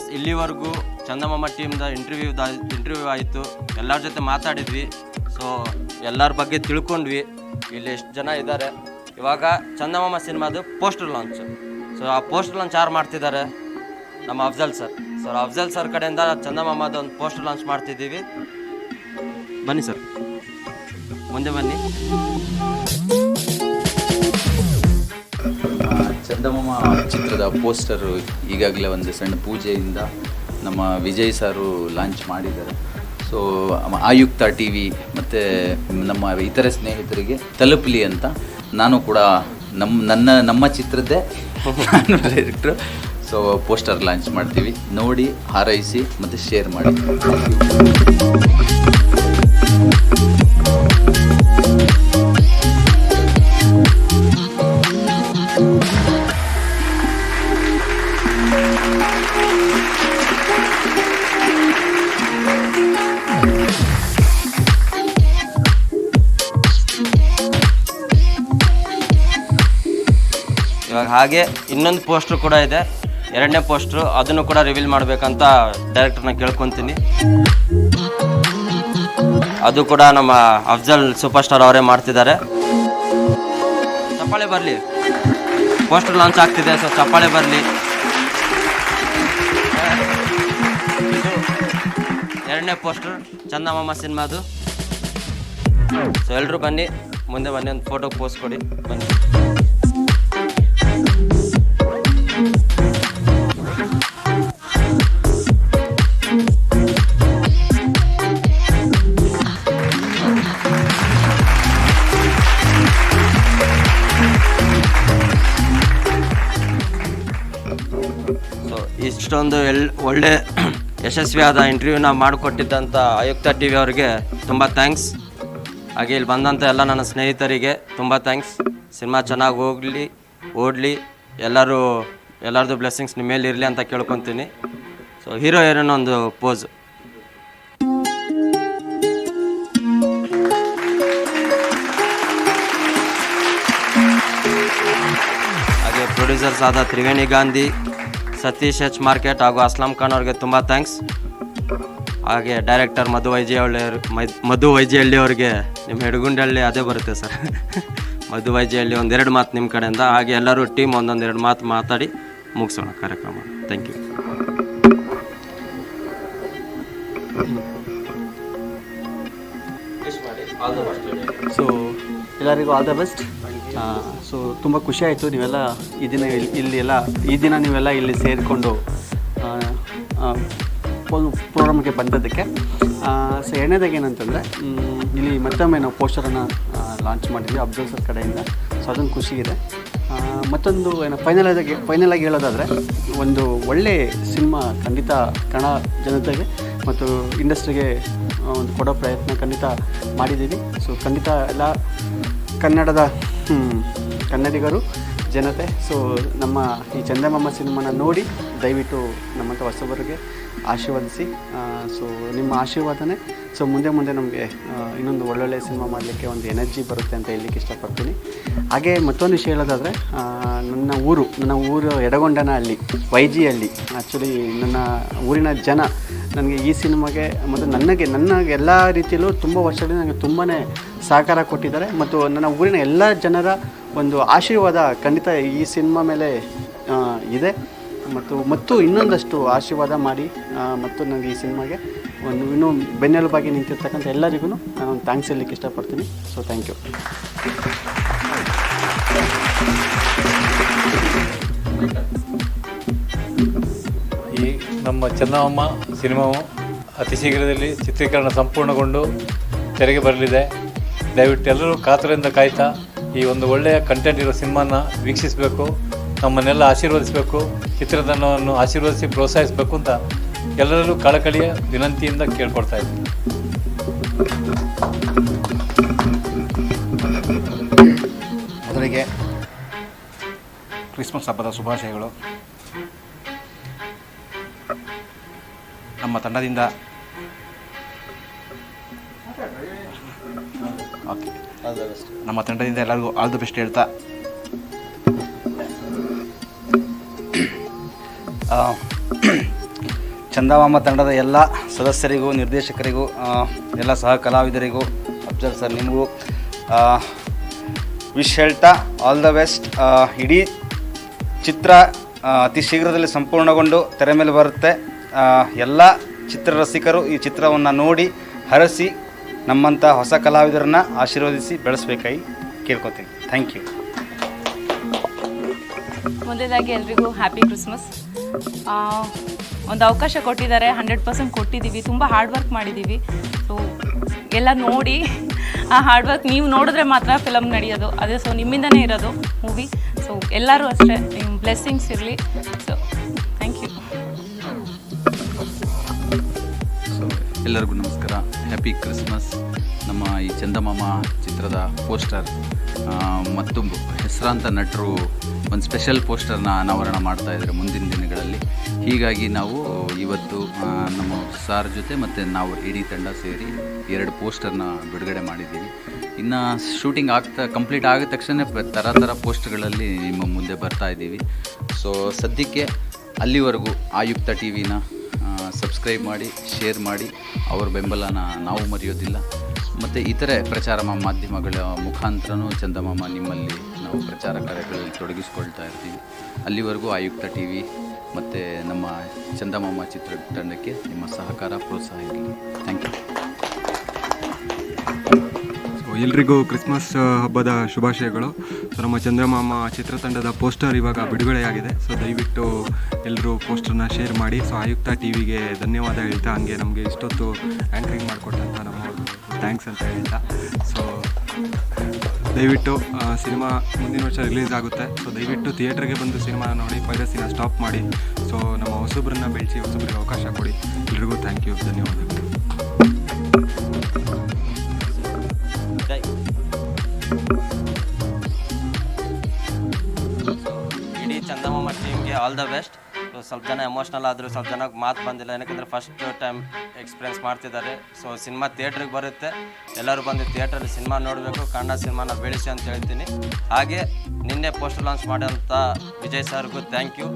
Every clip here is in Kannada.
ಫ್ರೆಂಡ್ಸ್, ಇಲ್ಲಿವರೆಗೂ ಚಂದಮಾಮ ಟೀಮ್ದ ಇಂಟರ್ವ್ಯೂ ಇಂಟರ್ವ್ಯೂ ಆಯಿತು. ಎಲ್ಲರ ಜೊತೆ ಮಾತಾಡಿದ್ವಿ. ಸೊ ಎಲ್ಲರ ಬಗ್ಗೆ ತಿಳ್ಕೊಂಡ್ವಿ. ಇಲ್ಲಿ ಎಷ್ಟು ಜನ ಇದ್ದಾರೆ ಇವಾಗ ಚಂದಮಾಮ ಸಿನಿಮಾದು ಪೋಸ್ಟರ್ ಲಾಂಚ್ ಸೊ ಆ ಪೋಸ್ಟರ್ ಲಾಂಚ್ ಯಾರು ಮಾಡ್ತಿದ್ದಾರೆ ನಮ್ಮ Afzal sir sir Afzal sir ಕಡೆಯಿಂದ ಚಂದಮಾಮದ ಒಂದು ಪೋಸ್ಟರ್ ಲಾಂಚ್ ಮಾಡ್ತಿದ್ದೀವಿ. ಬನ್ನಿ ಸರ್ ಮುಂದೆ ಬನ್ನಿ. ಚಿತ್ರದ ಪೋಸ್ಟರ್ ಈಗಾಗಲೇ ಒಂದು ಸಣ್ಣ ಪೂಜೆಯಿಂದ ನಮ್ಮ ವಿಜಯ್ ಸಾರು ಲಾಂಚ್ ಮಾಡಿದ್ದಾರೆ. ಸೊ ಆಯುಕ್ತ ಟಿ ವಿ ಮತ್ತು ನಮ್ಮ ಇತರೆ ಸ್ನೇಹಿತರಿಗೆ ತಲುಪಲಿ ಅಂತ ನಾನು ಕೂಡ ನಮ್ಮ ನನ್ನ ನಮ್ಮ ಚಿತ್ರದ್ದೇ ಡೈರೆಕ್ಟ್ರು ಸೊ ಪೋಸ್ಟರ್ ಲಾಂಚ್ ಮಾಡ್ತೀವಿ. ನೋಡಿ, ಹಾರೈಸಿ ಮತ್ತು ಶೇರ್ ಮಾಡಿ. ಇವಾಗ ಹಾಗೆ ಇನ್ನೊಂದು ಪೋಸ್ಟ್ರು ಕೂಡ ಇದೆ. ಎರಡನೇ ಪೋಸ್ಟ್ರು, ಅದನ್ನು ಕೂಡ ರಿವೀಲ್ ಮಾಡಬೇಕಂತ ಡೈರೆಕ್ಟರ್ನ ಕೇಳ್ಕೊತೀನಿ. ಅದು ಕೂಡ ನಮ್ಮ ಅಫ್ಜಲ್ ಸೂಪರ್ ಸ್ಟಾರ್ ಅವರೇ ಮಾಡ್ತಿದ್ದಾರೆ. ಚಪ್ಪಾಳೆ ಬರಲಿ. ಪೋಸ್ಟರ್ ಲಾಂಚ್ ಆಗ್ತಿದೆ ಸೊ ಚಪ್ಪಾಳೆ ಬರಲಿ. ಎರಡನೇ ಪೋಸ್ಟರ್ ಚಂದಮಾಮ ಸಿನಿಮಾದು. ಸೊ ಎಲ್ಲರೂ ಬನ್ನಿ, ಮುಂದೆ ಬನ್ನಿ, ಒಂದು ಫೋಟೋ ಪೋಸ್ಟ್ ಕೊಡಿ, ಬನ್ನಿ. ಸೊ ಇಷ್ಟೊಂದು ಎಲ್ ಒಳ್ಳೆ ಯಶಸ್ವಿಯಾದ ಇಂಟರ್ವ್ಯೂನ ಮಾಡಿಕೊಟ್ಟಿದ್ದಂಥ ಆಯುಕ್ತ ಟಿ ವಿ ಅವರಿಗೆ ತುಂಬ ಥ್ಯಾಂಕ್ಸ್ ಹಾಗೆ ಇಲ್ಲಿ ಬಂದಂಥ ಎಲ್ಲ ನನ್ನ ಸ್ನೇಹಿತರಿಗೆ ತುಂಬ ಥ್ಯಾಂಕ್ಸ್ ಸಿನಿಮಾ ಚೆನ್ನಾಗಿ ಹೋಗಲಿ, ಓಡಲಿ, ಎಲ್ಲರೂ, ಎಲ್ಲರದ್ದು ಬ್ಲೆಸ್ಸಿಂಗ್ಸ್ ನಿಮ್ಮ ಮೇಲೆ ಇರಲಿ ಅಂತ ಕೇಳ್ಕೊತೀನಿ. ಸೊ ಹೀರೋ ಏನೋ ಒಂದು ಪೋಸ್ ಹಾಗೆ ಪ್ರೊಡ್ಯೂಸರ್ಸ್ ಆದ ತ್ರಿವೇಣಿ ಗಾಂಧಿ ಸತೀಶ್ ಎಚ್ ಮಾರ್ಕೆಟ್ ಹಾಗೂ ಅಸ್ಲಾಂ ಖಾನ್ ಅವ್ರಿಗೆ ತುಂಬ ಥ್ಯಾಂಕ್ಸ್ ಹಾಗೆ ಡೈರೆಕ್ಟರ್ ಮಧು ವೈಜಿಹಳ್ಳಿ ಮಧು ವೈಜಿಹಳ್ಳಿ ಅವ್ರಿಗೆ ನಿಮ್ಮ ಹೆಡ್ಗುಂಡಳ್ಳಿ ಅದೇ ಬರುತ್ತೆ ಸರ್ ಮಧು ವೈಜಿಹಳ್ಳಿ ಒಂದೆರಡು ಮಾತು ನಿಮ್ಮ ಕಡೆಯಿಂದ. ಹಾಗೆ ಎಲ್ಲರೂ ಟೀಮ್ ಒಂದೊಂದೆರಡು ಮಾತು ಮಾತಾಡಿ ಮುಗಿಸೋಣ ಕಾರ್ಯಕ್ರಮ. ಥ್ಯಾಂಕ್ ಯು ಸೊ ಎಲ್ಲರಿಗೂ ಆಲ್ ದ ಬೆಸ್ಟ್ ಸೊ ತುಂಬ ಖುಷಿ ಆಯಿತು ನೀವೆಲ್ಲ ಈ ದಿನ ಇಲ್ಲಿ ಎಲ್ಲ ಈ ದಿನ ನೀವೆಲ್ಲ ಇಲ್ಲಿ ಸೇರಿಕೊಂಡು ಪ್ರೋಗ್ರಾಮ್ಗೆ ಬಂದದ್ದಕ್ಕೆ. ಸೊ ಎರಡನೇದಾಗ ಏನಂತಂದರೆ ಇಲ್ಲಿ ಮತ್ತೊಮ್ಮೆ ನಾವು ಪೋಸ್ಟರನ್ನು ಲಾಂಚ್ ಮಾಡಿದ್ವಿ ಅಬ್ದುಲ್ ಸರ್ ಕಡೆಯಿಂದ. ಸೊ ಅದೊಂದು ಖುಷಿ ಇದೆ. ಮತ್ತೊಂದು ಏನು ಫೈನಲ್ ಆಗಿ ಫೈನಲ್ ಆಗಿ ಹೇಳೋದಾದರೆ, ಒಂದು ಒಳ್ಳೆ ಸಿನಿಮಾ ಖಂಡಿತ ಕನ್ನಡ ಜನತೆಗೆ ಮತ್ತು ಇಂಡಸ್ಟ್ರಿಗೆ ಒಂದು ಕೊಡೋ ಪ್ರಯತ್ನ ಖಂಡಿತ ಮಾಡಿದ್ದೀವಿ. ಸೊ ಖಂಡಿತ ಎಲ್ಲ ಕನ್ನಡದ కన్నడి గారు. ಜನತೆ. ಸೊ ನಮ್ಮ ಈ ಚಂದಮಾಮ ಸಿನಿಮಾನ ನೋಡಿ ದಯವಿಟ್ಟು ನಮ್ಮಂಥ ಹೊಸಬರಿಗೆ ಆಶೀರ್ವದಿಸಿ. ಸೊ ನಿಮ್ಮ ಆಶೀರ್ವಾದನೇ. ಸೊ ಮುಂದೆ ಮುಂದೆ ನಮಗೆ ಇನ್ನೊಂದು ಒಳ್ಳೊಳ್ಳೆ ಸಿನಿಮಾ ಮಾಡಲಿಕ್ಕೆ ಒಂದು ಎನರ್ಜಿ ಬರುತ್ತೆ ಅಂತ ಹೇಳಲಿಕ್ಕೆ ಇಷ್ಟಪಡ್ತೀನಿ. ಹಾಗೆ ಮತ್ತೊಂದು ವಿಷಯ ಹೇಳೋದಾದರೆ ನನ್ನ ಊರು ನನ್ನ ಊರು ಎಡಗೊಂಡನಹಳ್ಳಿ ವೈಜಿಹಳ್ಳಿ. ಆ್ಯಕ್ಚುಲಿ ನನ್ನ ಊರಿನ ಜನ ನನಗೆ ಈ ಸಿನಿಮಾಗೆ ಮತ್ತು ನನಗೆ, ನನ್ನ ಎಲ್ಲ ರೀತಿಯಲ್ಲೂ ತುಂಬ ವರ್ಷಗಳಿಂದ ನನಗೆ ತುಂಬಾ ಸಹಕಾರ ಕೊಟ್ಟಿದ್ದಾರೆ. ಮತ್ತು ನನ್ನ ಊರಿನ ಎಲ್ಲ ಜನರ ಒಂದು ಆಶೀರ್ವಾದ ಖಂಡಿತ ಈ ಸಿನಿಮಾ ಮೇಲೆ ಇದೆ. ಮತ್ತು ಮತ್ತು ಇನ್ನೊಂದಷ್ಟು ಆಶೀರ್ವಾದ ಮಾಡಿ ಮತ್ತು ನನಗೆ ಈ ಸಿನಿಮಾಗೆ ಒಂದು ಇನ್ನೂ ಬೆನ್ನೆಲುಬಾಗಿ ನಿಂತಿರ್ತಕ್ಕಂಥ ಎಲ್ಲರಿಗೂ ನಾನು ಥ್ಯಾಂಕ್ಸ್ ಹೇಳಲಿಕ್ಕೆ ಇಷ್ಟಪಡ್ತೀನಿ. ಸೊ ಥ್ಯಾಂಕ್ ಯು ಈ ನಮ್ಮ ಚೆನ್ನಮ್ಮ ಸಿನಿಮಾವು ಅತಿ ಶೀಘ್ರದಲ್ಲಿ ಚಿತ್ರೀಕರಣ ಸಂಪೂರ್ಣಗೊಂಡು ತೆರೆಗೆ ಬರಲಿದೆ. ದಯವಿಟ್ಟು ಎಲ್ಲರೂ ಕಾತರದಿಂದ ಕಾಯ್ತಾ ಈ ಒಂದು ಒಳ್ಳೆಯ ಕಂಟೆಂಟ್ ಇರೋ ಸಿನಿಮಾನ ವೀಕ್ಷಿಸಬೇಕು, ನಮ್ಮನ್ನೆಲ್ಲ ಆಶೀರ್ವದಿಸಬೇಕು ಚಿತ್ರತಂಡವನ್ನು ಆಶೀರ್ವದಿಸಿ ಪ್ರೋತ್ಸಾಹಿಸಬೇಕು ಅಂತ ಎಲ್ಲರಲ್ಲೂ ಕಳಕಳಿಯ ವಿನಂತಿಯಿಂದ ಕೇಳ್ಕೊಡ್ತಾ ಇದ್ದೀನಿ. ಮೊದಲಿಗೆ ಕ್ರಿಸ್ಮಸ್ ಹಬ್ಬದ ಶುಭಾಶಯಗಳು. ನಮ್ಮ ತಂಡದಿಂದ ನಮ್ಮ ತಂಡದಿಂದ ಎಲ್ಲರಿಗೂ ಆಲ್ ದ ಬೆಸ್ಟ್ ಹೇಳ್ತಾ. ಚಂದಮಾಮ ತಂಡದ ಎಲ್ಲ ಸದಸ್ಯರಿಗೂ, ನಿರ್ದೇಶಕರಿಗೂ ಎಲ್ಲ ಸಹ ಕಲಾವಿದರಿಗೂ, ಅಫ್ಜಲ್ ಸರ್ ನಿಮಗೂ ವಿಶ್ ಹೇಳ್ತಾ ಆಲ್ ದ ಬೆಸ್ಟ್ ಇಡೀ ಚಿತ್ರ ಅತಿ ಶೀಘ್ರದಲ್ಲಿ ಸಂಪೂರ್ಣಗೊಂಡು ತೆರೆ ಮೇಲೆ ಬರುತ್ತೆ. ಎಲ್ಲ ಚಿತ್ರರಸಿಕರು ಈ ಚಿತ್ರವನ್ನು ನೋಡಿ ಹರಸಿ ನಮ್ಮಂಥ ಹೊಸ ಕಲಾವಿದರನ್ನ ಆಶೀರ್ವದಿಸಿ ಬೆಳೆಸಬೇಕಾಗಿ ಕೇಳ್ಕೊತೀನಿ. ಥ್ಯಾಂಕ್ ಯು ಮೊದಲದಾಗಿ ಎಲ್ರಿಗೂ ಹ್ಯಾಪಿ ಕ್ರಿಸ್ಮಸ್ ಒಂದು ಅವಕಾಶ ಕೊಟ್ಟಿದ್ದಾರೆ ಹಂಡ್ರೆಡ್ ಪರ್ಸೆಂಟ್ ಕೊಟ್ಟಿದ್ದೀವಿ, ತುಂಬ ಹಾರ್ಡ್ ವರ್ಕ್ ಮಾಡಿದ್ದೀವಿ. ಸೊ ಎಲ್ಲ ನೋಡಿ, ಆ ಹಾರ್ಡ್ ವರ್ಕ್ ನೀವು ನೋಡಿದ್ರೆ ಮಾತ್ರ ಫಿಲಮ್ ನಡೆಯೋದು. ಅದೇ ಸೊ ನಿಮ್ಮಿಂದನೇ ಇರೋದು ಮೂವಿ ಸೊ ಎಲ್ಲರೂ ಅಷ್ಟೇ, ನಿಮ್ಮ ಬ್ಲೆಸ್ಸಿಂಗ್ಸ್ ಇರಲಿ. ಎಲ್ಲರಿಗೂ ನಮಸ್ಕಾರ. ಹ್ಯಾಪಿ ಕ್ರಿಸ್ಮಸ್ ನಮ್ಮ ಈ ಚಂದಮಾಮ ಚಿತ್ರದ ಪೋಸ್ಟರ್ ಮತ್ತು ಹೆಸರಾಂತ ನಟರು, ಒಂದು ಸ್ಪೆಷಲ್ ಪೋಸ್ಟರ್ನ ಅನಾವರಣ ಮಾಡ್ತಾ ಇದ್ದಾರೆ ಮುಂದಿನ ದಿನಗಳಲ್ಲಿ. ಹೀಗಾಗಿ ನಾವು ಇವತ್ತು ನಮ್ಮ ಸಾರ್ ಜೊತೆ ಮತ್ತು ನಾವು ಇಡೀ ತಂಡ ಸೇರಿ ಎರಡು ಪೋಸ್ಟರ್ನ ಬಿಡುಗಡೆ ಮಾಡಿದ್ದೀವಿ. ಇನ್ನು ಶೂಟಿಂಗ್ ಆಗ್ತಾ ಕಂಪ್ಲೀಟ್ ಆಗಿದ ತಕ್ಷಣ ಥರ ಥರ ಪೋಸ್ಟ್ಗಳಲ್ಲಿ ನಿಮ್ಮ ಮುಂದೆ ಬರ್ತಾ ಇದ್ದೀವಿ. ಸೊ ಸದ್ಯಕ್ಕೆ ಅಲ್ಲಿವರೆಗೂ ಆಯುಕ್ತ ಟಿ ವಿನ ಸಬ್ಸ್ಕ್ರೈಬ್ ಮಾಡಿ, ಶೇರ್ ಮಾಡಿ. ಅವರ ಬೆಂಬಲನ ನಾವು ಮರೆಯೋದಿಲ್ಲ. ಮತ್ತು ಇತರೆ ಪ್ರಚಾರ ಮಾಧ್ಯಮಗಳ ಮುಖಾಂತರನೂ ಚಂದಮಾಮ ನಿಮ್ಮಲ್ಲಿ ನಾವು ಪ್ರಚಾರ ಕಾರ್ಯಗಳಲ್ಲಿ ತೊಡಗಿಸ್ಕೊಳ್ತಾ ಇರ್ತೀವಿ. ಅಲ್ಲಿವರೆಗೂ ಆಯುಕ್ತ ಟಿ ವಿ ಮತ್ತು ನಮ್ಮ ಚಂದಮಾಮ ಚಿತ್ರತಂಡಕ್ಕೆ ನಿಮ್ಮ ಸಹಕಾರ ಪ್ರೋತ್ಸಾಹ ಇರಲಿ. ಥ್ಯಾಂಕ್ ಯು ಎಲ್ರಿಗೂ ಕ್ರಿಸ್ಮಸ್ ಹಬ್ಬದ ಶುಭಾಶಯಗಳು. ಸೊ ನಮ್ಮ ಚಂದ್ರಮಾಮ ಚಿತ್ರತಂಡದ ಪೋಸ್ಟರ್ ಇವಾಗ ಬಿಡುಗಡೆಯಾಗಿದೆ. ಸೊ, ದಯವಿಟ್ಟು ಎಲ್ಲರೂ ಪೋಸ್ಟರ್ನ ಶೇರ್ ಮಾಡಿ. ಸೊ, ಆಯುಕ್ತ ಟಿ ವಿಗೆ ಧನ್ಯವಾದ ಹೇಳ್ತಾ ಹಂಗೆ ನಮಗೆ ಇಷ್ಟೊತ್ತು ಆ್ಯಂಕರಿಂಗ್ ಮಾಡಿಕೊಟ್ಟಂಥ ನಮ್ಮ ಥ್ಯಾಂಕ್ಸ್ ಅಂತ ಹೇಳ್ತಾ. ಸೊ, ದಯವಿಟ್ಟು ಸಿನಿಮಾ ಮುಂದಿನ ವರ್ಷ ರಿಲೀಸ್ ಆಗುತ್ತೆ. ಸೊ, ದಯವಿಟ್ಟು ಥಿಯೇಟ್ರಿಗೆ ಬಂದು ಸಿನಿಮಾ ನೋಡಿ ಪೈರಸಿನ ಸ್ಟಾಪ್ ಮಾಡಿ. ಸೊ, ನಮ್ಮ ಹೊಸಬ್ರನ್ನ ಬೆಳೆಸಿ ಹೊಸಬ್ರಿಗೆ ಅವಕಾಶ ಕೊಡಿ. ಎಲ್ರಿಗೂ ಥ್ಯಾಂಕ್ ಯು ಧನ್ಯವಾದಗಳು. ದ ಬೆಸ್ಟ್ ಸ್ವಲ್ಪ ಜನ ಎಮೋಷ್ನಲ್ ಆದರೂ, ಸ್ವಲ್ಪ ಜನಕ್ಕೆ ಮಾತು ಬಂದಿಲ್ಲ. ಏನಕ್ಕೆ ಫಸ್ಟ್ ಟೈಮ್ ಎಕ್ಸ್ಪೀರಿಯನ್ಸ್ ಮಾಡ್ತಿದ್ದಾರೆ. ಸೊ ಸಿನಿಮಾ ಥಿಯೇಟ್ರಿಗೆ ಬರುತ್ತೆ. ಎಲ್ಲರೂ ಬಂದು ಥಿಯೇಟ್ರಲ್ಲಿ ಸಿನಿಮಾ ನೋಡಬೇಕು. ಕನ್ನಡ ಸಿನಿಮಾನ ಬೆಳೆಸಿ ಅಂತ ಹೇಳ್ತೀನಿ. ಹಾಗೆ ನಿನ್ನೆ ಪೋಸ್ಟರ್ ಲಾಂಚ್ ಮಾಡೋಂಥ ವಿಜಯ್ ಸರ್ಗೂ ಥ್ಯಾಂಕ್ ಯು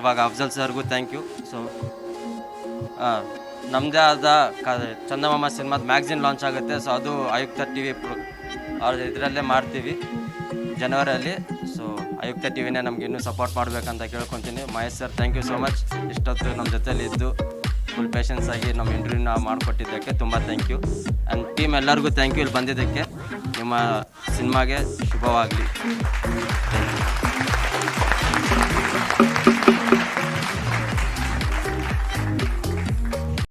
ಇವಾಗ ಅಫ್ಜಲ್ ಸರ್ಗೂ ಥ್ಯಾಂಕ್ ಯು ಸೊ ನಮ್ಮದೇ ಆದ ಕ, ಚಂದಮಾಮ ಸಿನಿಮಾದ ಮ್ಯಾಗ್ಝಿನ್ ಲಾಂಚ್ ಆಗುತ್ತೆ. ಸೊ ಅದು ಆಯುಕ್ತ ಟಿ ವಿ ಅವ್ರ ಇದರಲ್ಲೇ ಮಾಡ್ತೀವಿ. ಜನವರಿಯಲ್ಲಿ. ಆಯುಕ್ತ ಟಿವಿನೇ ನಮ್ಗೆ ಇನ್ನೂ ಸಪೋರ್ಟ್ ಮಾಡಬೇಕಂತ ಕೇಳ್ಕೊತೀನಿ. Mahesh sir thank you so much ಇಷ್ಟೊತ್ತು ನಮ್ಮ ಜೊತೆಲಿ ಇದ್ದು ಫುಲ್ ಪೇಷನ್ಸ್ ಆಗಿ ನಮ್ಮ ಇಂಟರ್ವ್ಯೂನ ಮಾಡಿಕೊಟ್ಟಿದ್ದಕ್ಕೆ ತುಂಬ ಥ್ಯಾಂಕ್ ಯು ಆ್ಯಂಡ್ ಟೀಮ್ ಎಲ್ಲರಿಗೂ ಥ್ಯಾಂಕ್ ಯು ಇಲ್ಲಿ ಬಂದಿದ್ದಕ್ಕೆ ನಿಮ್ಮ ಸಿನಿಮಾಗೆ ಶುಭವಾಗಲಿ. Thank you